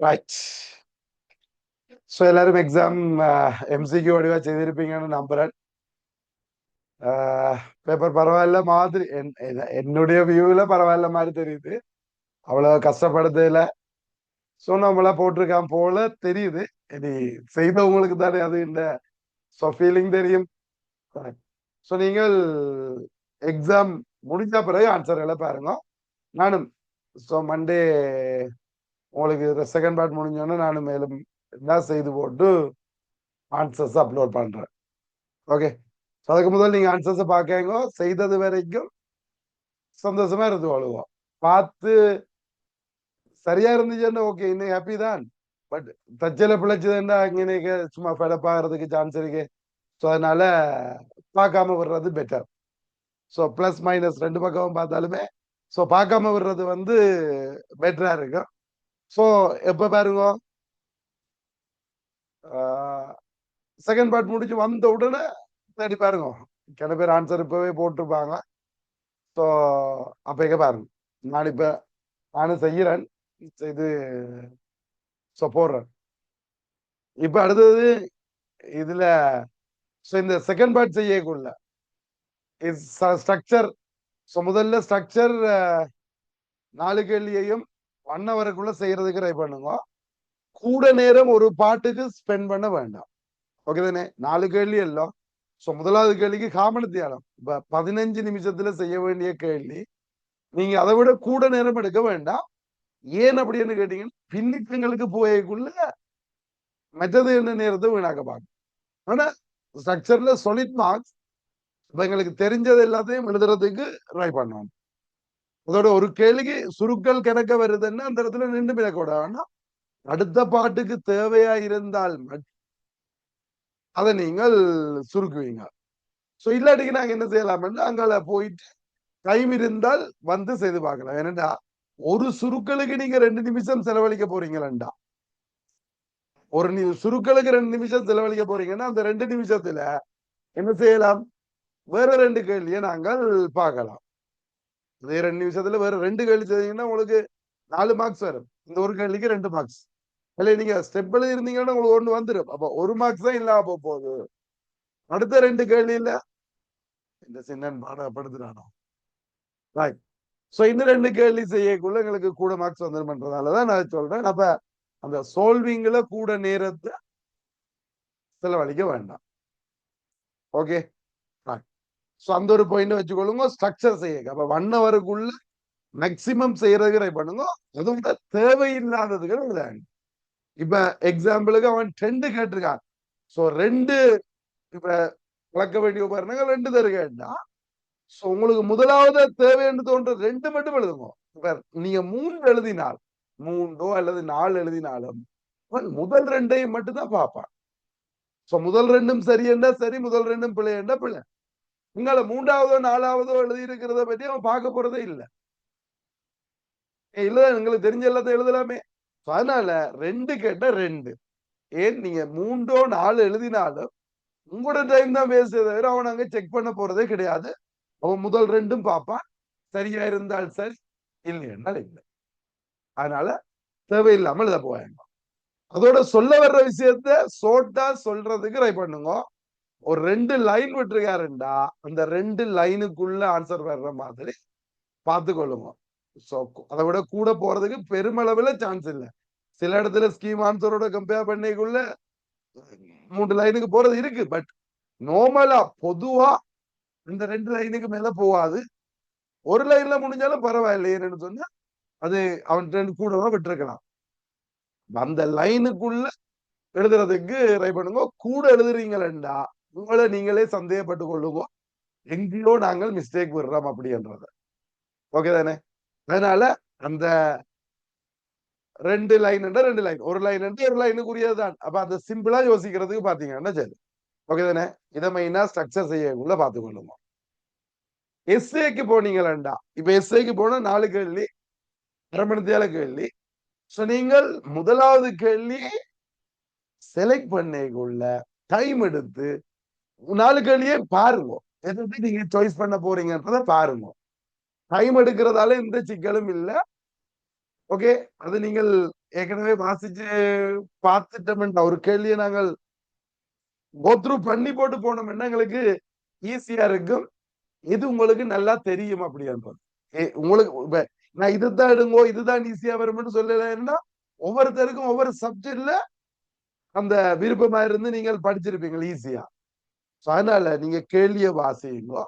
Right so எல்லாரும் exam எம்சிக்கு வடிவாக செய்திருப்பீங்கன்னு நம்புறேன் பேப்பர் பரவாயில்ல மாதிரி என்- என்னுடைய வியூவில் பரவாயில்ல மாதிரி தெரியுது அவ்வளவு கஷ்டப்படுறதுல ஸோ நம்மள போட்டிருக்கான் போல தெரியுது இனி செய்தவங்களுக்கு தானே அது இந்த ஸோ ஃபீலிங் தெரியும் ஸோ நீங்கள் எக்ஸாம் முடிஞ்ச பிறகு ஆன்சர்களை பாருங்க நானும் ஸோ மண்டே உங்களுக்கு செகண்ட் பார்ட் முடிஞ்சோடனே நானும் மேலும் என்ன செய்து போட்டு ஆன்சர்ஸ் அப்லோட் பண்றேன். ஓகே ஸோ அதுக்கு முதல் நீங்க ஆன்சர்ஸை பார்க்கங்க செய்தது வரைக்கும் சந்தோஷமா இருந்து வாழுவோம் பார்த்து சரியா இருந்துச்சுன்னா ஓகே இன்னும் ஹாப்பி தான். பட் தச்சல பிழைச்சதுன்னா அங்கே சும்மா ஃபெடப் ஆகிறதுக்கு சான்ஸ் இருக்கு. ஸோ அதனால பார்க்காம விடுறது பெட்டர் ஸோ ப்ளஸ் மைனஸ் ரெண்டு பக்கமும் பார்த்தாலுமே ஸோ பார்க்காம விடுறது வந்து பெட்டரா இருக்கும். ஸோ எப்போ பாருங்க? செகண்ட் பார்ட் முடிச்சு வந்த உடனே தேடி பாருங்க. சில பேர் ஆன்சர் இப்போவே போட்டிருப்பாங்க. ஸோ அப்போ எங்கே பாருங்க. நான் இப்போ நானும் செய்கிறேன் இது ஸோ போடுறேன். இப்போ அடுத்தது இதுல ஸோ இந்த செகண்ட் பார்ட் செய்யக்குள்ள ஸ்ட்ரக்சர் ஸோ முதல்ல ஸ்ட்ரக்சர் நாலு கேள்வியையும் ஒன் ஹவருக்குள்ள செய்யறதுக்கு ட்ரை பண்ணுங்க. கூட நேரம் ஒரு பாட்டுக்கு ஸ்பெண்ட் பண்ண வேண்டாம். ஓகே தானே? நாலு கேள்வி எல்லாம் ஸோ முதலாவது கேள்விக்கு காமன் தியானம். பதினஞ்சு நிமிஷத்துல செய்ய வேண்டிய கேள்வி. நீங்க அதை விட கூட நேரம் எடுக்க வேண்டாம். ஏன் அப்படின்னு கேட்டீங்கன்னா பின்னிக்கங்களுக்கு போயக்குள்ள மற்றது என்ன நேரத்தை வீணாக்க பார்க்கும் ஆனா ஸ்ட்ரக்சர்ல சொலிட் மார்க்ஸ் இப்போ எங்களுக்கு தெரிஞ்சது எல்லாத்தையும் எழுதுறதுக்கு ட்ரை பண்ணணும் அதோட ஒரு கேள்விக்கு சுருக்கல் கிடக்க வருதுன்னா அந்த இடத்துல நின்று பிறக்கூட அடுத்த பாட்டுக்கு தேவையா இருந்தால் அதை நீங்கள் சுருக்குவீங்க. ஸோ இல்லாட்டிக்கு நாங்க என்ன செய்யலாம்னா அங்கால போயிட்டு டைம் இருந்தால் வந்து செய்து பார்க்கலாம். ஏனண்டா ஒரு சுருக்களுக்கு நீங்க ரெண்டு நிமிஷம் செலவழிக்க போறீங்களா ஒரு நி சுருக்களுக்கு ரெண்டு நிமிஷம் செலவழிக்க போறீங்கன்னா அந்த ரெண்டு நிமிஷத்துல என்ன செய்யலாம்? வேற ரெண்டு கேள்வியை நாங்கள் பார்க்கலாம். அதே ரெண்டு நிமிஷத்துல வேற ரெண்டு கேள்வி செய்தீங்கன்னா உங்களுக்கு நாலு மார்க்ஸ் வரும். இந்த ஒரு கேள்விக்கு ரெண்டு மார்க்ஸ் இல்லை நீங்க ஸ்டெப் இருந்தீங்கன்னா உங்களுக்கு ஒண்ணு வந்துடும் அப்ப ஒரு மார்க்ஸ் தான் இல்லாம அப்போ போகுது. அடுத்த ரெண்டு கேள்வி இல்ல இந்த சின்னன் பாடப்படுத்துறானோ? ரைட் ஸோ இந்த ரெண்டு கேள்வி செய்யக்குள்ள எங்களுக்கு கூட மார்க்ஸ் வந்துருமன்றதாலதான் நான் சொல்றேன். அப்ப அந்த சோல்விங்ல கூட நேரத்தை செலவழிக்க வேண்டாம். ஓகே ஸோ அந்த ஒரு பாயிண்ட் வச்சுக்கொள்ளுங்க ஸ்ட்ரக்சர் செய்யுங்க. அப்போ ஒன் ஹவருக்குள்ள மேக்சிமம் செய்யறதுக்கு ட்ரை பண்ணுங்க அதுவும் தான் தேவையில்லாததுக்கு எழுதாங்க இப்ப எக்ஸாம்பிளுக்கு அவன் ரெண்டு கேட்டிருக்கான். ஸோ ரெண்டு இப்ப வளர்க்க வேண்டிய உபகரணங்கள் ரெண்டு தரு கேட்டா ஸோ உங்களுக்கு முதலாவது தேவைன்னு தோன்ற ரெண்டு மட்டும் எழுதுங்க. இப்ப நீங்க மூன்று எழுதினால் மூன்றோ அல்லது நாலு எழுதினாலும் அவன் முதல் ரெண்டையும் மட்டும் தான் பார்ப்பான். ஸோ முதல் ரெண்டும் சரி என்ன சரி முதல் ரெண்டும் பிள்ளையண்டா என்ன உங்களை மூன்றாவதோ நாலாவதோ எழுதியிருக்கிறத இருக்கிறத பத்தி அவன் பார்க்க போறதே இல்லை. இல்ல எங்களுக்கு தெரிஞ்ச எல்லாத்தையும் எழுதலாமே. அதனால ரெண்டு கேட்ட ரெண்டு. ஏன் நீங்க மூன்றோ நாலு எழுதினாலும் உங்களோட டைம் தான் வேஸ்ட் தவிர அவன் அங்க செக் பண்ண போறதே கிடையாது. அவன் முதல் ரெண்டும் பார்ப்பான். சரியா இருந்தால் சரி இல்லைன்னால் இல்லை. அதனால தேவையில்லாமல் எழுத போவாங்க அதோட சொல்ல வர்ற விஷயத்த சோட்டா சொல்றதுக்கு ட்ரை பண்ணுங்க. ஒரு ரெண்டு லைன் விட்டுருக்காருண்டா அந்த ரெண்டு லைனுக்குள்ள ஆன்சர் வர்ற மாதிரி பார்த்துக்கொள்ளுங்க. ஸோ அதை விட கூட போறதுக்கு பெருமளவுல சான்ஸ் இல்லை. சில இடத்துல ஸ்கீம் ஆன்சரோட கம்பேர் பண்ணிக்குள்ள மூன்று லைனுக்கு போறது இருக்கு. பட் நார்மலா பொதுவா இந்த ரெண்டு லைனுக்கு மேல போகாது. ஒரு லைன்ல முடிஞ்சாலும் பரவாயில்லையேன்னு சொன்னா அது அவன் ரெண்டு கூட விட்டுருக்கலாம். அந்த லைனுக்குள்ள எழுதுறதுக்கு ட்ரை பண்ணுங்க. கூட எழுதுறீங்களா உங்களை நீங்களே சந்தேகப்பட்டு கொள்ளுங்க. எங்கேயோ நாங்கள் மிஸ்டேக் விடுறோம் அப்படின்றத. ஓகே தானே? அதனால அந்த ரெண்டு லைன் ரெண்டு லைன் ஒரு லைன் ஒரு லைனுக்குரியது தான் அப்ப அந்த சிம்பிளா யோசிக்கிறதுக்கு பாத்தீங்கன்னா சரி ஓகே தானே? இதை மெயினா ஸ்ட்ரக்சர் செய்யக்குள்ள பார்த்துக்கொள்ளுங்க எஸ்ஏக்கு போனீங்களா இப்ப எஸ்ஏக்கு போனா நாலு கேள்வி அரை கேள்வி. ஸோ நீங்கள் முதலாவது கேள்வி செலக்ட் பண்ணிக்குள்ள டைம் எடுத்து நாலு பாருங்க. எதை நீங்க சாய்ஸ் பண்ண போறீங்கன்றத பாருங்க. டைம் எடுக்கிறதால எந்த சிக்கலும் இல்லை. ஓகே அது நீங்கள் ஏற்கனவே வாசிச்சு பார்த்துட்டோம்ன்ற ஒரு கேள்வியை நாங்கள் கோத்ரூ பண்ணி போட்டு போனோம்னா எங்களுக்கு ஈஸியா இருக்கும். இது உங்களுக்கு நல்லா தெரியும் அப்படின்றது உங்களுக்கு நான் இதுதான் எடுங்கோ இதுதான் ஈஸியா வரும்னு சொல்லலைன்னா ஒவ்வொருத்தருக்கும் ஒவ்வொரு சப்ஜெக்ட்ல அந்த விருப்பமா இருந்து நீங்கள் படிச்சிருப்பீங்க ஈஸியா அதனால நீங்க கேள்விய வாசிங்க.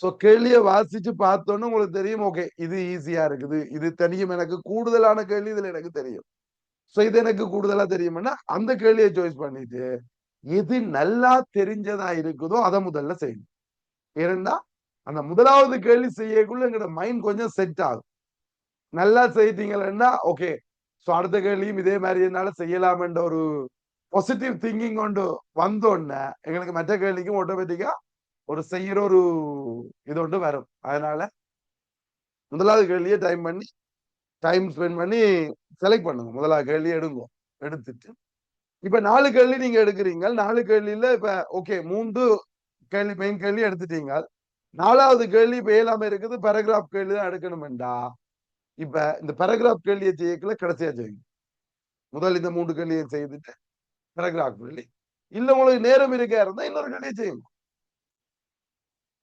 சோ கேள்விய வாசிச்சு பார்த்தோன்னு உங்களுக்கு தெரியும் ஓகே இது ஈஸியா இருக்குது. இது தெரியும் எனக்கு கூடுதலான கேள்வி இதுல எனக்கு தெரியும். சோ இது எனக்கு கூடுதலா தெரியும்னா அந்த கேள்வியை சாய்ஸ் பண்ணிட்டு எது நல்லா தெரிஞ்சதா இருக்குதோ அதை முதல்ல செய்யணும். ஏன்னா அந்த முதலாவது கேள்வி செய்யக்குள்ள எங்களோட மைண்ட் கொஞ்சம் செட் ஆகும். நல்லா செய்தீங்கன்னா ஓகே ஸோ அடுத்த கேள்வியும் இதே மாதிரி என்னால செய்யலாம்ன்ற ஒரு பாசிட்டிவ் திங்கிங் கொண்டு வந்தோடனே எங்களுக்கு மற்ற கேள்விக்கும் ஆட்டோமேட்டிக்கா ஒரு செய்யற ஒரு இது ஒன்று வரும். அதனால முதலாவது கேள்வியை டைம் பண்ணி டைம் ஸ்பெண்ட் பண்ணி செலக்ட் பண்ணுங்க. முதலாவது கேள்வி எடுங்க. எடுத்துட்டு இப்ப நாலு கேள்வி நீங்க எடுக்கிறீங்க. நாலு கேள்வியில இப்ப ஓகே மூன்று கேள்வி மெயின் கேள்வி எடுத்துட்டீங்க. நாலாவது கேள்வி இப்ப ஏழாம இருக்குது. பேராகிராஃப் கேள்வி தான் எடுக்கணுமெண்டா. இப்ப இந்த பேராகிராஃப் கேள்வியை செய்யக்கல கடைசியா செய்யுங்க முதல் இந்த மூன்று கேள்வியை செய்துட்டு பேராகிராஃப் இல்ல உங்களுக்கு நேரம் இருக்கா இருந்தா இன்னொரு கடையை செய்யுங்க.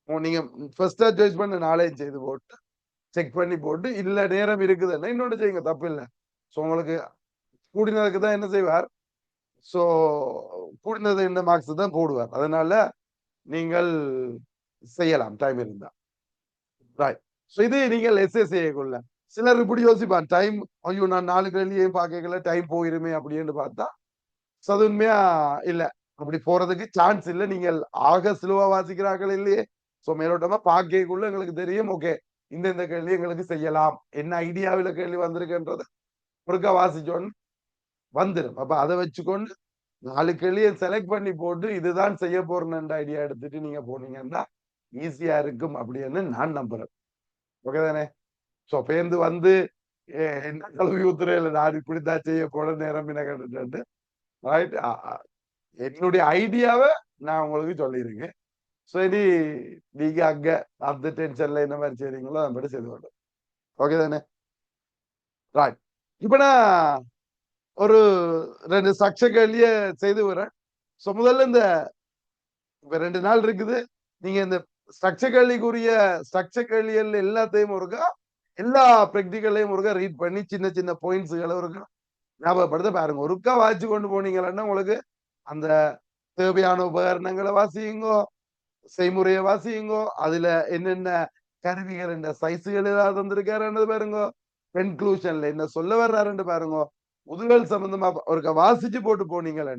நீங்க ஃபர்ஸ்டா சாய்ஸ் பண்ண நாளையும் செய்து போட்டு செக் பண்ணி போட்டு இல்ல நேரம் இருக்குதுன்னா இன்னொன்று செய்யுங்க தப்பு இல்லை. ஸோ உங்களுக்கு கூடினதுக்கு தான் என்ன செய்வார்? ஸோ கூடினது என்ன மார்க்ஸ் தான் போடுவார். அதனால நீங்கள் செய்யலாம் டைம் இருந்தா. ரைட் ஸோ இது நீங்கள் எஸ்ஏ செய்யக்குள்ள. சிலர் இப்படி யோசிப்பான் டைம் ஐயோ நான் நாலு கேள்வியையும் பார்க்கல டைம் போயிருமே அப்படின்னு பார்த்தா சதுன்மையா இல்ல. அப்படி போறதுக்கு சான்ஸ் இல்லை. நீங்கள் ஆக சிலுவா வாசிக்கிறார்கள் இல்லையே? ஸோ மேலோட்டமா பார்க்கக்குள்ள எங்களுக்கு தெரியும். ஓகே இந்த இந்த கேள்வி எங்களுக்கு செய்யலாம். என்ன ஐடியாவில் கேள்வி வந்திருக்குன்றத? ஒருக்கா வாசிச்சோன்னு வந்துடும் அப்ப அதை வச்சுக்கொண்டு நாலு கேள்வியை செலக்ட் பண்ணி போட்டு இதுதான் செய்ய போறேன்னு ஐடியா எடுத்துட்டு நீங்க போனீங்கன்னா ஈஸியா இருக்கும் அப்படின்னு நான் நம்புறேன். ஓகே தானே? ஸோ பேருந்து வந்து என்ன கல்வி ஊத்துறையில நான் இப்படித்தான் செய்ய போட நேரம் என்ன கேட்டுட்டு ரைட் என்னுடைய ஐடியாவை நான் உங்களுக்கு சொல்லியிருக்கேன். ஸோ இனி நீங்க அங்க அந்த டென்ஷன்ல என்ன மாதிரி செய்றீங்களோ அதை மாதிரி செய்து கொண்டு ஓகே தானே? ரைட் இப்ப நான் ஒரு ரெண்டு ஸ்ட்ரக்சர் கேள்விய செய்து வரேன். ஸோ முதல்ல இந்த இப்ப ரெண்டு நாள் இருக்குது. நீங்க இந்த ஸ்ட்ரக்சர் கேள்விக்குரிய ஸ்ட்ரக்சர் கேள்விகள் எல்லாத்தையும் ஒருக்கா எல்லா ப்ராக்டிக்கலையும் ஒருக்கா ரீட் பண்ணி சின்ன சின்ன பாயிண்ட்ஸுகளை ஒருக்கா ஞாபகப்படுத்த பாருங்க. ஒருக்கா வாசிச்சு கொண்டு போனீங்கன்னா உங்களுக்கு அந்த தேவையான உபகரணங்களை வாசியுங்கோ செய்முறையை வாசியுங்கோ அதுல என்னென்ன கருவிகள் என்ன சைஸுகள் ஏதாவது தந்திருக்காருன்றது பாருங்க. கன்க்ளூஷன்ல என்ன சொல்ல வர்றாருன்னு பாருங்க. முதுகல் சம்பந்தமா ஒரு வாசிச்சு போட்டு போனீங்களா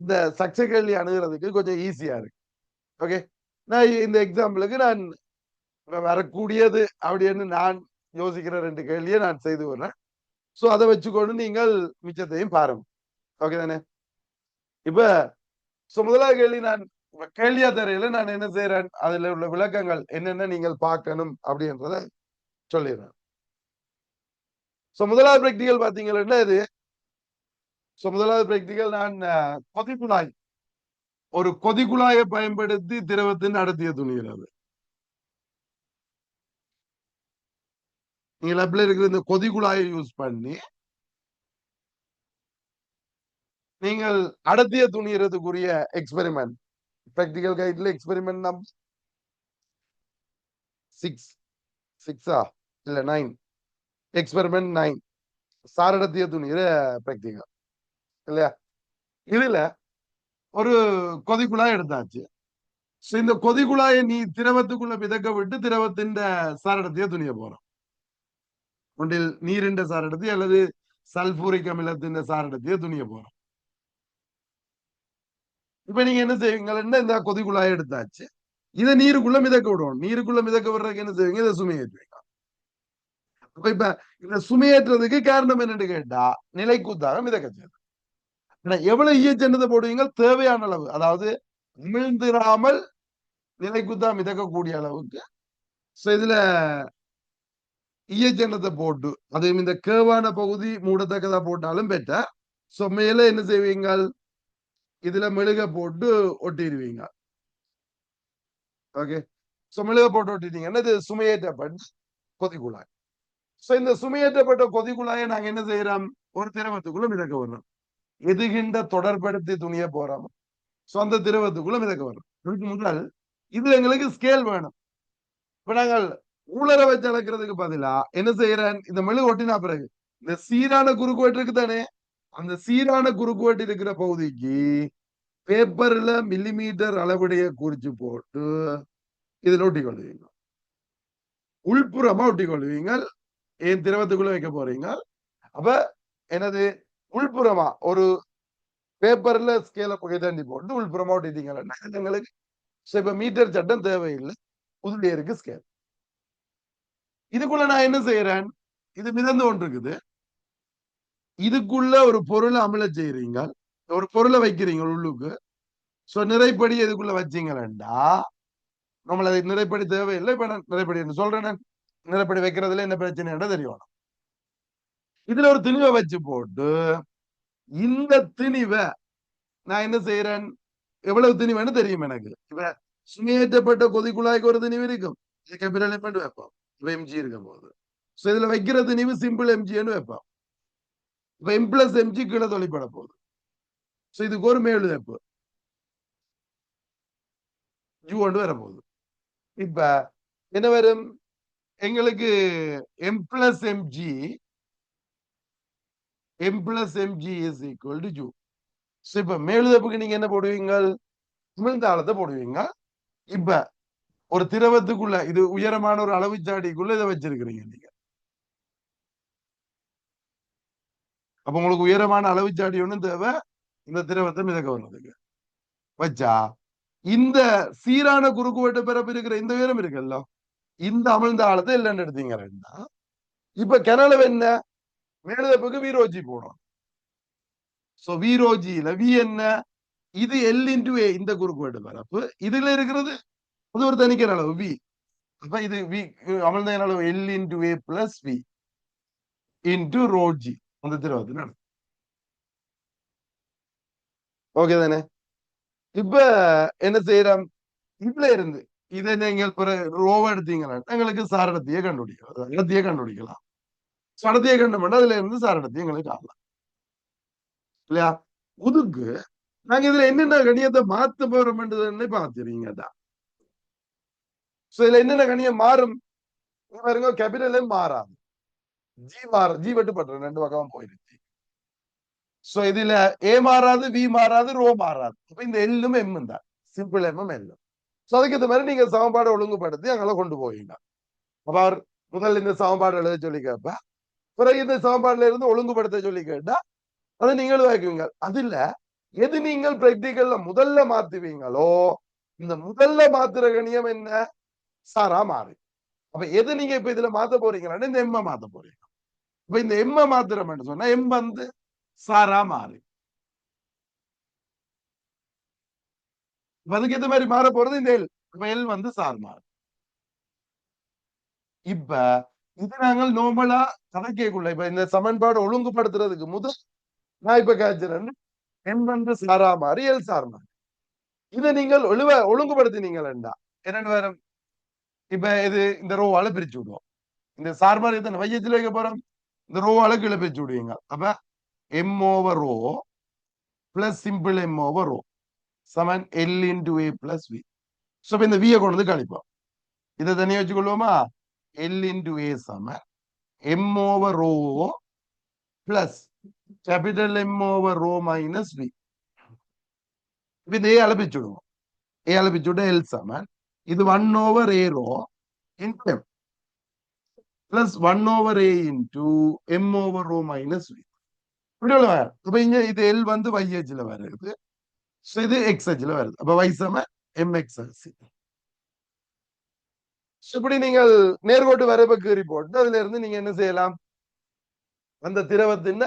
இந்த சக்ச கேள்வி அணுகிறதுக்கு கொஞ்சம் ஈஸியா இருக்கு. ஓகே நான் இந்த எக்ஸாம்பிளுக்கு நான் வரக்கூடியது அப்படின்னு நான் யோசிக்கிற ரெண்டு கேள்வியை நான் செய்து வரேன் ஸோ அதை வச்சுக்கொண்டு நீங்கள் மிச்சத்தையும் பாருங்க. ஓகே தானே? இப்ப ஸோ முதலாவது கேள்வி நான் கேள்வியா தெரியல நான் என்ன செய்யறேன் அதுல உள்ள விளக்கங்கள் என்னென்ன நீங்கள் பார்க்கணும் அப்படின்றத சொல்லிடுறேன். ஸோ முதலாவது பிரக்திகள் பாத்தீங்கன்னா இது. ஸோ முதலாவது பிரக்திகள் நான் கொதிக்குழாய் ஒரு கொதிக்குழாயை பயன்படுத்தி திரவத்தின் நடத்திய துணிகிறது நீங்க லெப்ல இருக்கிற இந்த கொதிக்குழாயை யூஸ் பண்ணி நீங்கள் அடர்த்திய துணியறதுக்குரிய எக்ஸ்பெரிமெண்ட் ப்ராக்டிக்கல் கைட்ல எக்ஸ்பெரிமெண்ட் நம் சிக்ஸ் சிக்ஸா இல்ல நைன் எக்ஸ்பெரிமெண்ட் நைன் சாரடத்திய துணியிற ப்ராக்டிக்கல் இல்லையா? இதுல ஒரு கொதிக்குழாய் எடுத்தாச்சு. இந்த கொதிக்குழாயை நீ திரவத்துக்குள்ள மிதக்க விட்டு திரவத்தின் சாரடத்திய துணிய போறோம் ஒன்றில் நீரின்ற சார் எடுத்து அல்லது சல்பூரிக் அமிலத்தின் சாரடத்திய துணிய போறோம். இப்ப நீங்க என்ன செய்வீங்கன்னா இந்த கொதிக்குழாய் எடுத்தாச்சு? இதை நீருக்குள்ள மிதக்க விடுவோம். நீருக்குள்ள மிதக்க விடுறதுக்கு என்ன செய்வீங்க? இதை சுமையேற்றுவீங்க அப்ப இப்ப இந்த சுமையேற்றுறதுக்கு காரணம் என்னன்னு கேட்டா நிலைக்கூத்தாக மிதக்க செய்யுது எவ்வளவு ஈயச்சென்னதை போடுவீங்க? தேவையான அளவு. அதாவது உமிழ்ந்திராமல் நிலைக்குத்தா மிதக்கக்கூடிய அளவுக்கு. இதுல ஈயச்சென்னத்தை போட்டு அதையும் இந்த கேவான பகுதி மூடத்தக்கதா போட்டாலும் பெற்ற சோ மேல என்ன செய்வீங்க இதுல மெழுக போட்டு ஒட்டிடுவீங்க. ஓகே சோ மெழுக போட்டு ஒட்டிட்டீங்கன்னா இது சுமையேற்றப்பட்டு கொதிக்குழாய் சோ இந்த சுமையேற்றப்பட்ட கொதிக்குழாயை நாங்க என்ன செய்யறோம்? ஒரு திரவத்துக்குள்ள மிதக்க வர்றோம் எதுகின்ற தொடர்படுத்தி துணிய போறோம். சோ அந்த திரவத்துக்குள்ள மிதக்க வர்றோம் இதுக்கு முதல் இது எங்களுக்கு ஸ்கேல் வேணும். இப்ப நாங்கள் ஊழற வச்சு அளக்கிறதுக்கு பதிலா என்ன செய்யறேன்? இந்த மெழுகு ஒட்டினா பிறகு. இந்த சீரான குறுக்குவெட்டு இருக்கு தானே அந்த சீரான குறுக்குவெட்டு இருக்கிற பகுதிக்கு பேப்பர்ல மில்லிமீட்டர் அளவுடைய குறிச்சு போட்டு இதுல ஒட்டி கொள்வீங்க உள்புறமா ஒட்டி கொள்வீங்க ஏன் திரவத்துக்குள்ள வைக்க போறீங்க? அப்ப எனது உள்புறமா ஒரு பேப்பர்ல ஸ்கேல புகை தாண்டி போட்டு உள்புறமா ஒட்டிட்டீங்கன்னா எங்களுக்கு இப்ப மீட்டர் சட்டம் தேவையில்லை. புதுடியருக்கு ஸ்கேல் இதுக்குள்ள நான் என்ன செய்யறேன் இது மிதந்து ஒன்று இருக்குது இதுக்குள்ள ஒரு பொருளை அமல செய்யறீங்க ஒரு பொருளை வைக்கிறீங்க உள்ளுக்கு. சோ நிறைப்படி இதுக்குள்ள வச்சீங்களா நம்மள நிறைப்படி தேவையில்லை இப்ப நான் நிறைப்படி என்ன சொல்றேன் நிறைப்படி வைக்கிறதுல என்ன பிரச்சனை தெரியணும் இதுல ஒரு திணிவை வச்சு போட்டு இந்த திணிவை நான் என்ன செய்யறேன் எவ்வளவு திணிவுன்னு தெரியும் எனக்கு. இப்ப சுமையேற்றப்பட்ட கொதிக்குழாய்க்கு ஒரு திணிவு இருக்கும். கேபிட்டல் வைப்போம். இப்போ எம்ஜி இருக்கும் போது ஸோ இதுல வைக்கிறது திணிவு சிம்பிள் எம்ஜின்னு வைப்போம். இப்போ எம் பிளஸ் எம்ஜி கீழே தொழிற்பட போகுது. ஸோ இதுக்கு ஒரு மேலு வைப்பு ஜூ கொண்டு வர போகுது. இப்ப என்ன வரும்? எங்களுக்கு M plus MG M plus MG is equal to zoo இப்ப மேலுதப்புக்கு நீங்க என்ன போடுவீங்க உமிழ்ந்தாளத்தை போடுவீங்க. இப்ப ஒரு திரவத்துக்குள்ள இது உயரமான ஒரு அளவு சாடிக்குள்ள இதை வச்சிருக்கிறீங்க நீங்க. அப்ப உங்களுக்கு உயரமான அளவு சாடி ஒண்ணும் தேவை இந்த திரவத்தை மிதக்க வர்றதுக்கு. வச்சா இந்த சீரான குறுக்குவெட்டு பிறப்பு இருக்கிற இந்த உயரம் இருக்குல்ல இந்த அமிழ்ந்த ஆழத்தை இல்லைன்னு எடுத்தீங்கன்னா இப்ப கிணறு என்ன? மேலதப்புக்கு வீரோஜி போடும் சோ வீரோஜியில வி என்ன? இது எல் இன்டு ஏ இந்த குறுக்குவெட்டு பரப்பு இதுல இருக்கிறது அது ஒரு தனிக்கிற அளவு வி அப்ப இது வி அமிழ்ந்த அளவு L into A plus V into rho g அந்த திரவத்தில் நடக்கும் ஓகே தானே? இப்ப என்ன செய்யறோம்? இதுல இருந்து இதை நீங்கள் ரோவ எடுத்தீங்கன்னா எங்களுக்கு சாரடத்தையே கண்டுபிடிக்கலாம். அடர்த்தியை கண்டுபிடிக்கலாம். சடத்தையே கண்டுபிடிச்சா அதுல இருந்து சாரடத்தையும் எங்களுக்கு ஆகலாம் இல்லையா? உதுக்கு நாங்க இதுல என்னென்ன கணியத்தை மாத்த போறோம்ன்றதுன்னு பாத்துறீங்கதான் சோ இதுல என்னென்ன கணியம் மாறும். பாருங்க கேபிட்டலே மாறாது. ஜி மாற ஜி வெட்டுப்பட்டு ரெண்டு பக்கமும் போயிருச்சு சோ இதுல ஏ மாறாது வி மாறாது ரோ மாறாது. அப்ப இந்த எல்லும் எம் தான். சிம்பிள் எம்மும் எல்லும் சோ அதுக்கு இந்த மாதிரி நீங்க சமன்பாடு ஒழுங்குபடுத்தி அங்கே கொண்டு போவீங்க. அப்ப அவர் முதல் இந்த சமன்பாடு எழுத சொல்லி கேட்ப பிறகு இந்த சமன்பாடுல இருந்து ஒழுங்குபடுத்த சொல்லி கேட்டா அதை நீங்களும் வைக்குவீங்க அதுல எது நீங்கள் பிராக்டிக்கல்ல முதல்ல மாத்துவீங்களோ இந்த முதல்ல மாத்துற கணியம் என்ன? சாரா மாறி. அப்ப எது நீங்க இப்ப இதுல மாத்த போறீங்கன்னா இந்த எம்ம மாத்த போறீங்க. இப்ப இந்த எம்ம மாத்திரம் சொன்னா எம் வந்து சாரா மாறி. அதுக்கு ஏத்த மாதிரி மாற போறது இந்த எல். இப்ப எல் வந்து சார் மாறி. இப்ப இது நாங்கள் நோமலா கதைக்கக்குள்ள இப்ப இந்த சமன்பாடு ஒழுங்குபடுத்துறதுக்கு முதல் நான் இப்ப காய்ச்சிறேன் எம் வந்து சாரா மாறி எல் சார் மாறி. இதை நீங்கள் ஒழுவ ஒழுங்குபடுத்தினீங்களா என்னன்னு வேற இப்ப இது இந்த ரோவால பிரிச்சு விடுவோம். இந்த சார்பார் எத்தனை மையத்தில் வைக்க போறோம்? இந்த ரோவால கீழே பிரிச்சு விடுவீங்க. அப்ப M over rho plus simple M over rho Saman L into A plus V so இந்த வியை கொண்டு வந்து கழிப்போம். இதை தனியாக வச்சுக்கொள்வோமா? L into A Saman M over rho plus capital M over rho minus V இப்ப இந்த ஏ அளப்பிச்சு விடுவோம். ஏ அளப்பிச்சு விட எல் சமன் இது one over A rho into M plus one over A into M over rho minus V இப்படி உள்ள இப்ப இங்க இது எல் வந்து வைஹெச்ல வருது. ஸோ இது எக்ஸ்ஹெச்ல வருது. அப்ப y சம எக்ஸ் இப்படி நீங்கள் நேர்கோட்டு வரைப கீறி போட்டு அதுல இருந்து நீங்க என்ன செய்யலாம்? அந்த திரவத்தின்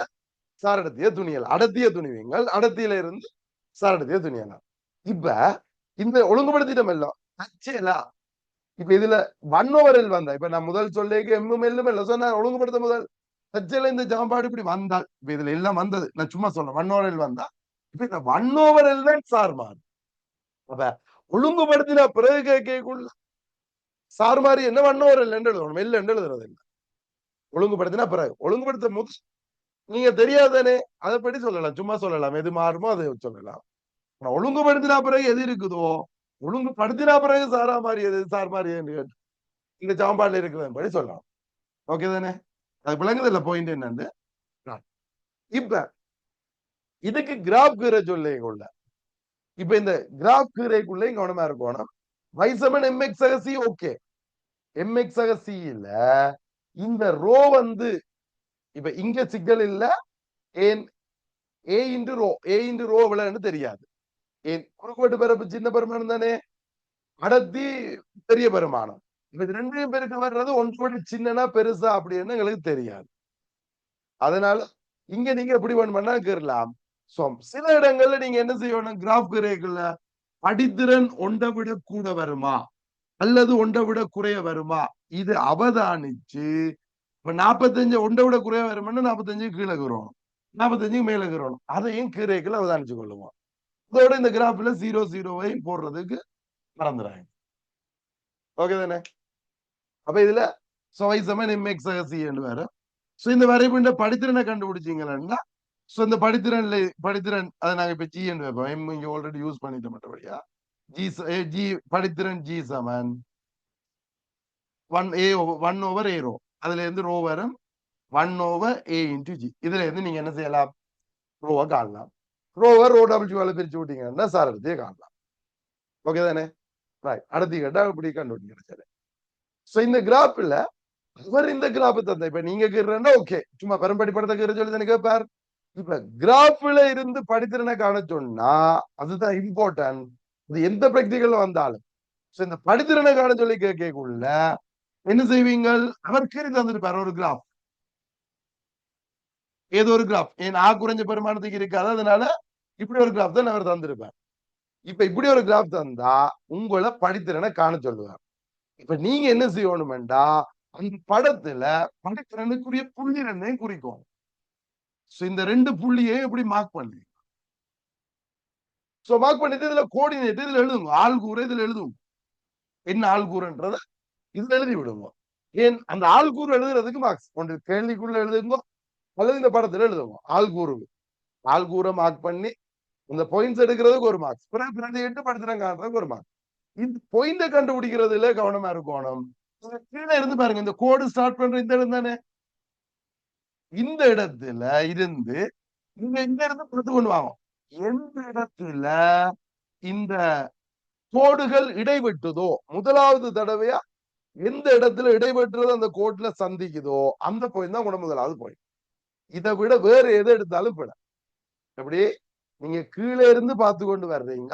சாரடத்திய துணியலாம். அடர்த்திய துணிவீங்கள். அடர்த்தியில இருந்து சாரடத்திய துணியலாம். இப்ப இந்த ஒழுங்குபடுத்திட்டோம் எல்லாம். தச்சேலா இப்ப இதுல ஒன் ஓவரில் வந்தா இப்ப நான் முதல் சொல்லேக்கு எம்மும் எல்லும் இல்ல சொன்ன ஒழுங்குபடுத்த முதல். தச்சேல இந்த ஜாம்பாடு இப்படி வந்தால் இப்ப இதுல எல்லாம் வந்தது. நான் சும்மா சொல்றேன் ஒன் ஓவரில் வந்தா இப்ப இந்த ஒன் ஓவர் தான் சார் அப்ப ஒழுங்குபடுத்தினா பிறகு கேட்கக்குள்ள சார் மாதிரி என்ன ஒன் ஓவரில் என்று எழுதணும் எல் என்று எழுதுறது இல்லை ஒழுங்குபடுத்தினா பிறகு ஒழுங்குபடுத்த முத நீங்க தெரியாதானே அதை படி சொல்லலாம் சும்மா சொல்லலாம் எது மாறுமோ அதை சொல்லலாம். ஆனா ஒழுங்குபடுத்தினா பிறகு எது இருக்குதோ ஒழுங்கு படுத்தினா பிறகு சாரா மாதிரி சார் மாதிரி எது கேட்டு இந்த சாம்பாடுல இருக்கிறது படி சொல்லலாம். ஓகே தானே? அது விளங்குது இல்லை பாயிண்ட் என்னன்னு? இப்ப இதுக்கு கிராப் கீரை சொல்லிக்குள்ள இப்ப இந்த கிராப் கீரைக்குள்ளேயும் கவனமா இருக்கணும்? வைசமன் எம்எக்ஸ் அகசி ஓகே எம்எக்ஸ் அகசி இல்ல. இந்த ரோ வந்து இப்ப இங்க சிக்கல் இல்ல. ஏன்? A into rho A into rho விளையாண்டு தெரியாது. குறுக்குவெட்டு பரப்பு சின்ன பெருமானம் தானே? அடர்த்தி பெரிய பெருமானம். இப்ப இது ரெண்டு பேருக்கு வர்றது ஒன்றோட சின்னனா பெருசா அப்படின்னு எங்களுக்கு தெரியாது. அதனால இங்க நீங்க எப்படி பண்ணா கேறலாம் சோ சில இடங்கள்ல நீங்க என்ன செய்யணும்? கிராஃப் கிரேக்குள்ள படித்திறன் ஒன்றை விட கூட வருமா? அல்லது ஒன்றை விட குறைய வருமா? இது அவதானிச்சு இப்ப நாற்பத்தஞ்சு ஒன்றை விட குறைய வருமானு நாற்பத்தஞ்சு கீழே இருக்கிறோம். நாற்பத்தஞ்சுக்கு மேல இருக்கிறோம். அதையும் கீரைக்குள்ள அவதானிச்சு கொள்ளுவோம். இதோட இந்த கிராஃப்ல ஜீரோ ஜீரோவையும் போடுறதுக்கு மறந்துடுறாங்க ஓகே தானே? அப்ப இதுல சுவை சமன் எம்எக்ஸ் அகசின்னு வேற. சோ இந்த வரைபுண்ட படித்திறனை கண்டுபிடிச்சீங்கன்னா சோ இந்த படித்திறன்ல படித்திறன் அதை நாங்க இப்ப ஜி வைப்போம். எம் இங்க ஆல்ரெடி யூஸ் பண்ணிட்டோம் மற்றபடியா. ஜி ஜி படித்திறன் G Saman one A one over A rho அதுல இருந்து ரோ வரும். One over A into G இதுல இருந்து நீங்க என்ன செய்யலாம்? ரோவை காணலாம். ரோவர் ரோ வேலை பிரிச்சு விட்டீங்கன்னா சார் காணலாம். ஓகே தானே? ரைட் அடுத்து கேட்டா இப்படி கண்டுபிடிக்கிற சரி சோ இந்த கிராஃப்ல அவர் இந்த கிராஃப் தந்தை. இப்ப நீங்க கேக்குறா ஓகே சும்மா பெரும்படி படத்தை கேட்க சொல்லி தானே கேட்பார் இப்ப கிராஃப்ல இருந்து படித்திறனை காண சொன்னா அதுதான் இம்பார்ட்டன்ட் இது எந்த பிரக்திகள் வந்தாலும். சோ இந்த படித்திறனை காண சொல்லி கேட்கக்குள்ள என்ன செய்வீங்கள்? அவர் கீழே தந்திருப்பார் ஒரு கிராஃப் ஏதோ ஒரு கிராஃப் ஏன் ஆ குறைஞ்ச பெருமானத்துக்கு இருக்காது அதனால இப்படி ஒரு கிராஃப் தான் அவர் தந்திருப்பார். இப்ப இப்படி ஒரு கிராஃப் தந்தா உங்களை படித்திறனை காண சொல்லுவார். இப்ப நீங்க என்ன செய்யணுமெண்டா அந்த படத்துல படித்திறனுக்குரிய புள்ளி ரெண்டையும் குறிக்கும். இந்த ரெண்டு புள்ளியையும் எப்படி மார்க் பண்ணி? சோ மார்க் பண்ணிட்டு இதுல கோஆர்டினேட் இதுல எழுதுங்க. ஆள் கூற இதுல எழுதுங்க. என்ன ஆள் கூறுன்றத இதுல எழுதி விடுங்க. ஏன் அந்த ஆள் கூறு எழுதுறதுக்கு மார்க்ஸ் ஒன்று கேள்விக்குள்ள எழுதுங்க அல்லது இந்த படத்துல எழுதுவோம். ஆள் கூறு. ஆள் கூற மார்க் பண்ணி இந்த பாயிண்ட்ஸ் எடுக்கிறதுக்கு ஒரு மார்க்ஸ் பிறகு எட்டு படத்துல காட்டுறதுக்கு ஒரு மார்க் இந்த பாயிண்ட கண்டுபிடிக்கிறதுல கவனமா இருக்கணும். கீழே இருந்து பாருங்க இந்த கோடு ஸ்டார்ட் பண்ற இந்த இடம் தானே? இந்த இடத்துல இருந்து இங்க இந்த இருந்து பார்த்து கொண்டு வாங்க. எந்த இடத்துல இந்த கோடுகள் இடைபெட்டுதோ முதலாவது தடவையா எந்த இடத்துல இடைபெற்றதோ அந்த கோட்ல சந்திக்குதோ அந்த பாயிண்ட் தான் கூட முதலாவது பாயிண்ட் இதை விட வேற எதை எடுத்தாலும் படம் எப்படி நீங்க கீழே இருந்து பார்த்து கொண்டு வர்றீங்க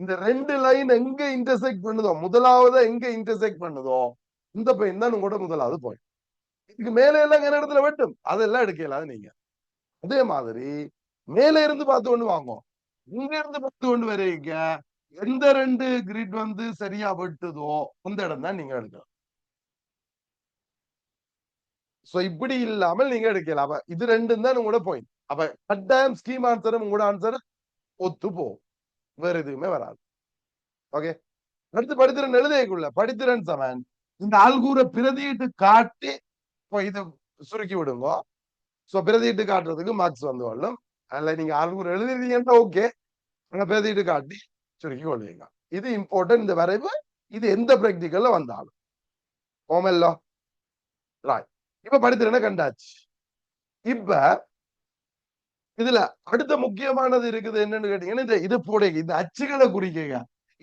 இந்த ரெண்டு லைன் எங்க இன்டர்செக்ட் பண்ணுதோ முதலாவது எங்க இன்டர்செக்ட் பண்ணுதோ இந்த பையன் தான் கூட முதலாவது பாயிண்ட் இதுக்கு மேல எல்லாம் எந்த இடத்துல வெட்டும். அதெல்லாம் எடுக்கலாது நீங்க. அதே மாதிரி மேல இருந்து பார்த்து கொண்டு வாங்கும் இங்க இருந்து பார்த்து கொண்டு வரீங்க எந்த ரெண்டு கிரிட் வந்து சரியா வெட்டுதோ அந்த இடம் தான் நீங்க எடுக்கலாம் சோ இப்படி இல்லாமல் நீங்க எடுக்கலாம். அப்ப இது ரெண்டும் தான் உங்களோட பாயிண்ட் அப்ப கட்டாயம் ஸ்கீம் ஆன்சரும் உங்களோட ஆன்சர் ஒத்து போகும். வேற எதுவுமே வராது. ஓகே அடுத்து படித்திறன் எழுதைக்குள்ள படித்திறன் சமன் இந்த ஆள்கூற பிரதியிட்டு காட்டி இப்போ இதை சுருக்கி விடுங்க. சோ பிரதியிட்டு காட்டுறதுக்கு மார்க்ஸ் வந்து வரலும் அதுல நீங்க ஆள்கூற எழுதிருந்தீங்கன்னா ஓகே ஆனால் பிரதியிட்டு காட்டி சுருக்கி கொள்வீங்க. இது இம்பார்ட்டன்ட் இந்த வரைவு. இது எந்த பிராக்டிக்கல்ல வந்தாலும். ஓமெல்லோ ராய் இப்ப படித்திறனை கண்டாச்சு? இப்ப இதுல அடுத்த முக்கியமானது இருக்குது என்னன்னு கேட்டீங்கன்னா இந்த இது போடுங்க இந்த அச்சுகளை குறிக்கங்க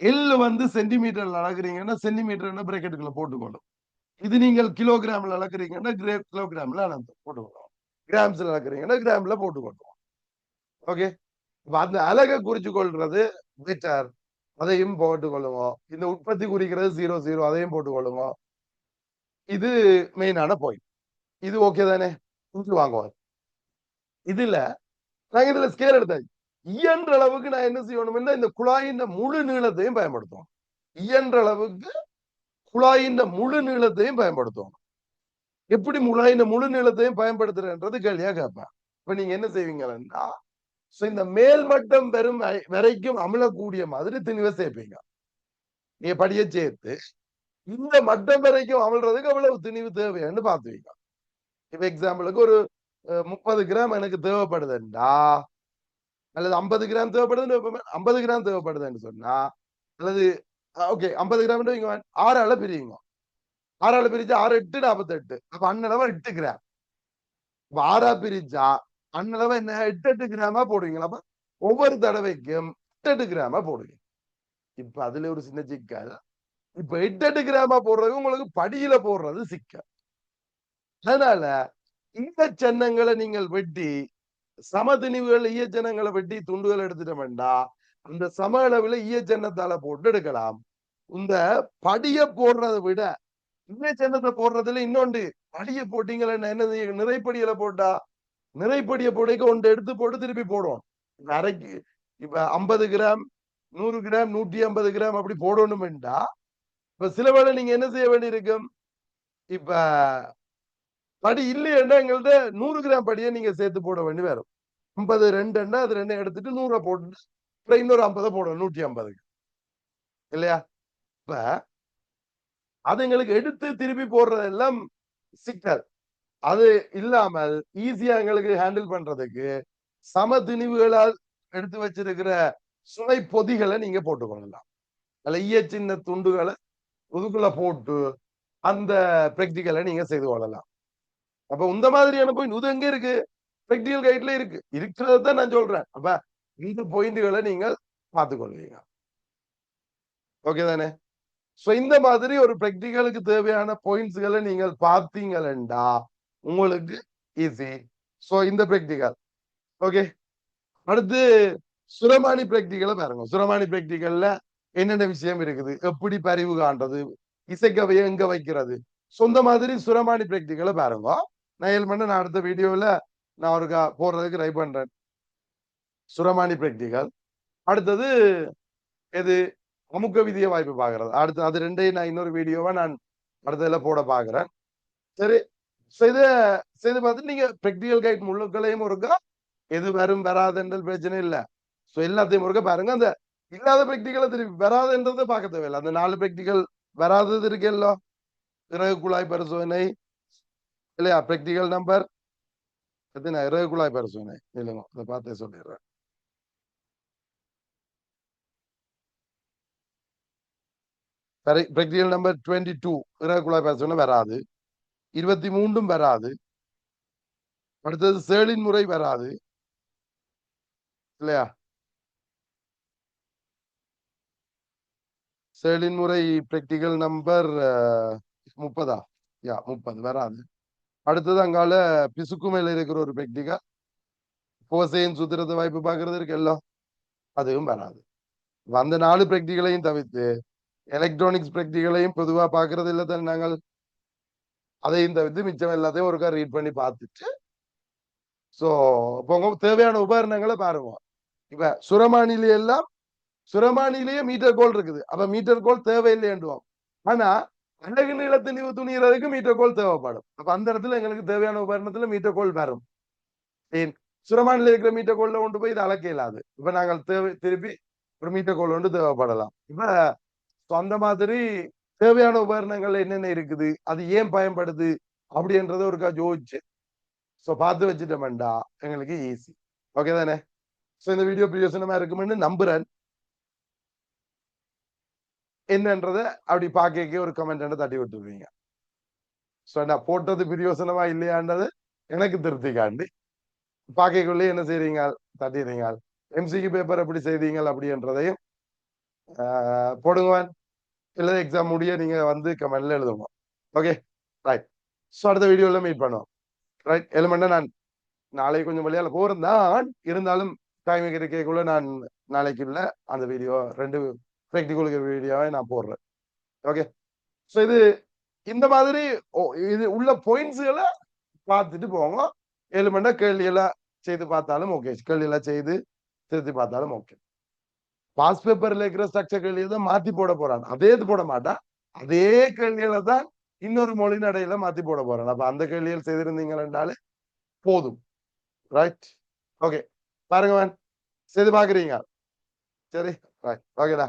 எள்ளு வந்து சென்டிமீட்டர்ல அளக்குறீங்கன்னா சென்டிமீட்டர் பிரேக்கெட்டுக்குள்ள போட்டுக்கணும். இது நீங்கள் கிலோகிராம்ல அளக்குறீங்கன்னா கிரே கிலோகிராம்ல அளந்து போட்டுக்கணும். கிராம்ஸ்ல அளக்குறீங்கன்னா கிராம்ல போட்டுக்கணும். ஓகே இப்ப அந்த அழகை குறிச்சு கொள்றது மீட்டர். அதையும் போட்டுக்கொள்ளுவோம் இந்த உற்பத்தி குறிக்கிறது ஜீரோ ஜீரோ அதையும் போட்டுக்கொள்ளுங்க. இது மெயினான பாயிண்ட் இது ஓகே தானே? வாங்குவார் இதுல நாங்க இதுல ஸ்கேல் எடுத்தாச்சு இயன்ற அளவுக்கு நான் என்ன செய்யணும்னா இந்த குழாயின் முழு நீளத்தையும் பயன்படுத்துவோம் இயன்ற அளவுக்கு குழாயின் முழு நீளத்தையும் பயன்படுத்துவோம் எப்படி குழாயின் முழு நீளத்தையும் பயன்படுத்துறன்றது கேள்வியா கேட்பேன். இப்ப நீங்க என்ன செய்வீங்கன்னா இந்த மேல்மட்டம் பெரும் வரைக்கும் அமிழக்கூடிய மாதிரி திணிவை சேர்ப்பீங்க. நீங்க படிய சேர்த்து இந்த மட்டம் வரைக்கும் அமிழ்றதுக்கு அவ்வளவு திணிவு தேவையான்னு பார்த்துவீங்க. இப்போ எக்ஸாம்பிளுக்கு ஒரு முப்பது கிராம் எனக்கு தேவைப்படுதுண்டா. அல்லது ஐம்பது கிராம் தேவைப்படுதுன்னு ஐம்பது கிராம் தேவைப்படுதுன்னு சொன்னா அல்லது ஓகே ஐம்பது கிராம் இங்க ஆறு ஆள பிரியுங்க. ஆறு அளவு பிரிச்சா ஆறு எட்டு நாற்பத்தெட்டு அப்ப அண்ணளவா எட்டு கிராம் இப்ப ஆறா பிரிச்சா அண்ணளவா என்ன? எட்டு எட்டு கிராமா போடுவீங்களா? ஒவ்வொரு தடவைக்கும் எட்டு எட்டு கிராமா போடுவீங்க இப்ப அதுல ஒரு சின்ன சிக்கல். இப்ப எட்டு எட்டு கிராமா போடுறது உங்களுக்கு படியில போடுறது சிக்கல். அதனால இந்த சின்னங்களை நீங்கள் வெட்டி சமதிணிவுகள் ஈயச்சன்னங்களை வெட்டி துண்டுகள் வேண்டாம் அந்த சம அளவுல ஈய ஜன்னத்தால போட்டு எடுக்கலாம். இந்த படிய போடுறதை விட ஈயச்சன்னத்தை போடுறதுல இன்னொன்று படிய போட்டீங்களா என்னது நிறைப்படியில போட்டா நிறைப்படிய போடைக்கு ஒன்று எடுத்து போட்டு திருப்பி போடுவோம். அரைக்கு இப்ப ஐம்பது கிராம் நூறு கிராம் நூற்றி ஐம்பது கிராம் அப்படி போடணும்டா இப்ப சில வேளை நீங்க என்ன செய்ய வேண்டியிருக்கும்? இப்ப படி இல்லையேன்னா எங்கள்ட்ட நூறு கிராம் படியை நீங்க சேர்த்து போட வேண்டி வரும். ஐம்பது ரெண்டுன்னா அது ரெண்டு எடுத்துட்டு நூறை போட்டு அப்புறம் இன்னொரு ஐம்பதை போடணும் நூற்றி ஐம்பதுக்கு. இல்லையா? இப்ப அது எங்களுக்கு எடுத்து திருப்பி போடுறதெல்லாம் சிக்கல். அது இல்லாமல் ஈஸியா எங்களுக்கு ஹேண்டில் பண்றதுக்கு சம திணிவுகளால் எடுத்து வச்சிருக்கிற சுவை பொதிகளை நீங்க போட்டுக்கொள்ளலாம் அதுல ஈய சின்ன துண்டுகளை முதுகுல போட்டு அந்த பிராக்டிக்கலை நீங்க செய்து கொள்ளலாம். அப்ப இந்த மாதிரியான பாயிண்ட் இது எங்க இருக்கு? பிராக்டிகல் கைட்ல இருக்கு. இருக்கிறத நான் சொல்றேன். அப்ப இந்த பாயிண்ட்களை நீங்கள் பார்த்துக்கொள்வீங்க. ஓகே தானே? சோ இந்த மாதிரி ஒரு பிராக்டிகலுக்கு தேவையான பாயிண்ட்ஸ்களை நீங்கள் பார்த்தீங்களா உங்களுக்கு ஈஸி சோ இந்த பிராக்டிகல் ஓகே அடுத்து சுரமானி பிராக்டிகலை பாருங்க. சுரமானி பிராக்டிகல்ல என்னென்ன விஷயம் இருக்குது? எப்படி பரிவு காண்றது? இசைக்கவையை எங்க வைக்கிறது? சொந்த மாதிரி சுரமானி பிராக்டிக்கலை பாருங்க. நான் பண்ண நான் அடுத்த வீடியோவில் நான் ஒரு போடுறதுக்கு ட்ரை பண்றேன். சுரமானி பிராக்டிக்கல் அடுத்தது எது? அமுக்க விதிய வாய்ப்பு பார்க்கறது. அடுத்து அது ரெண்டையும் நான் இன்னொரு வீடியோவை நான் அடுத்ததுல போட பாக்குறேன் சரி. செய்து செய்து பார்த்து நீங்க பிராக்டிக்கல் கைட் முழுக்களையும் இருக்கா எது வரும் வராதுன்றது பிரச்சனை இல்லை. ஸோ எல்லாத்தையும் ஒருக்க பாருங்க. அந்த இல்லாத பிராக்டிக்கலை திருப்பி வராதுன்றதை பார்க்க தேவையில்லை. அந்த நாலு பிராக்டிக்கல் வராதது இருக்கല്ലോ இறகு குழாய் பரிசோதனை. இல்லையா? பிராக்டிக்கல் நம்பர் எத்தனை இறகு குழாய் பரிசோதனை. இல்லைங்க அதை பார்த்து சொல்லிடுறேன். பிராக்டிக்கல் நம்பர் டுவெண்ட்டி டூ இறகு குழாய் பரிசோதனை வராது. இருபத்தி மூன்றும் வராது. அடுத்தது சேலின் முறை வராது. இல்லையா? சேலின் முறை பிராக்டிக்கல் நம்பர் முப்பதா? யா முப்பது. வராது அடுத்தது அங்கால பிசுக்கு மேல இருக்கிற ஒரு பெக்டிகா போசையின் சுத்துறது வாய்ப்பு பார்க்கறது இருக்குல்ல அதுவும் வராது வந்த நாலு பிரக்டிகளையும் தவிர்த்து எலக்ட்ரானிக்ஸ் பிரக்டிகளையும் பொதுவா பாக்குறது இல்லை தானே நாங்கள். அதையும் தவிர்த்து மிச்சம் எல்லாத்தையும் ஒருக்கா ரீட் பண்ணி பார்த்துட்டு ஸோ இப்போ தேவையான உபகரணங்களை பாருவோம். இப்ப சுரமானில எல்லாம் சுரமானிலேயே மீட்டர் கோல் இருக்குது. அப்ப மீட்டர் கோல் தேவையில்லைன்றுவோம் ஆனா அழகு நீளத்திணிவு துணிகிறதுக்கு மீட்டர்கோல் தேவைப்படும். அப்ப அந்த இடத்துல எங்களுக்கு தேவையான உபகரணத்துல மீட்டர் கோல் வரும். ஏன்? சுரமானில இருக்கிற மீட்டர்கோல்ல கொண்டு போய் இது அளக்க இயலாது. இப்ப நாங்கள் தேவை திருப்பி ஒரு மீட்டர் கோல் ஒன்று தேவைப்படலாம். இப்ப அந்த மாதிரி தேவையான உபகரணங்கள் என்னென்ன இருக்குது? அது ஏன் பயன்படுது? அப்படின்றத ஒருக்கா ஜோதிச்சு ஸோ பார்த்து வச்சுட்டோம்டா எங்களுக்கு ஈஸி ஓகே தானே? ஸோ இந்த வீடியோ பிரயோசனமா இருக்குமென்னு நம்புறேன். என்னன்றத அப்படி பார்க்க ஒரு கமெண்ட் தட்டி விட்டுருவீங்க ஸோ நான் போட்டது பிரயோசனமா இல்லையான்றது எனக்கு திருப்தி காண்டி பார்க்கக்குள்ளே என்ன செய்றீங்க? தட்டிடுறீங்க. எம்சிக்கு பேப்பர் எப்படி செய்தீங்க? அப்படின்றதையும் போடுங்குவான் இல்லை எக்ஸாம் முடிய நீங்க வந்து கமெண்ட்ல எழுதுவோம் ஓகே ரைட் ஸோ அடுத்த வீடியோல மீட் பண்ணுவோம். ரைட் எலிமெண்ட்டை நான் நாளைக்கு கொஞ்சம் வழியால் போறேன். தான் இருந்தாலும் டைம் கிடைக்கக்குள்ள நான் நாளைக்குள்ள அந்த வீடியோ ரெண்டு ப்ராக்டிக்கல் வீடியோவை நான் போடுறேன். ஓகே ஸோ இது இந்த மாதிரி இது உள்ள பாயிண்ட்ஸுகளை பார்த்துட்டு போங்க. எலிமெண்டா கேள்வி எல்லாம் செய்து பார்த்தாலும் ஓகே கேள்வியெல்லாம் செய்து திருத்தி பார்த்தாலும் ஓகே பாஸ் பேப்பர்ல இருக்கிற ஸ்ட்ரக்சர் கேள்வியை தான் மாத்தி போட போறான். அதே இது போட மாட்டான். அதே கேள்வியில தான் இன்னொரு மொழி நடையில மாத்தி போட போறான். அப்ப அந்த கேள்விகள் செய்திருந்தீங்கன்னாலே போதும். ரைட் ஓகே பாருங்க செய்து பாக்குறீங்க சரி ரைட் ஓகேடா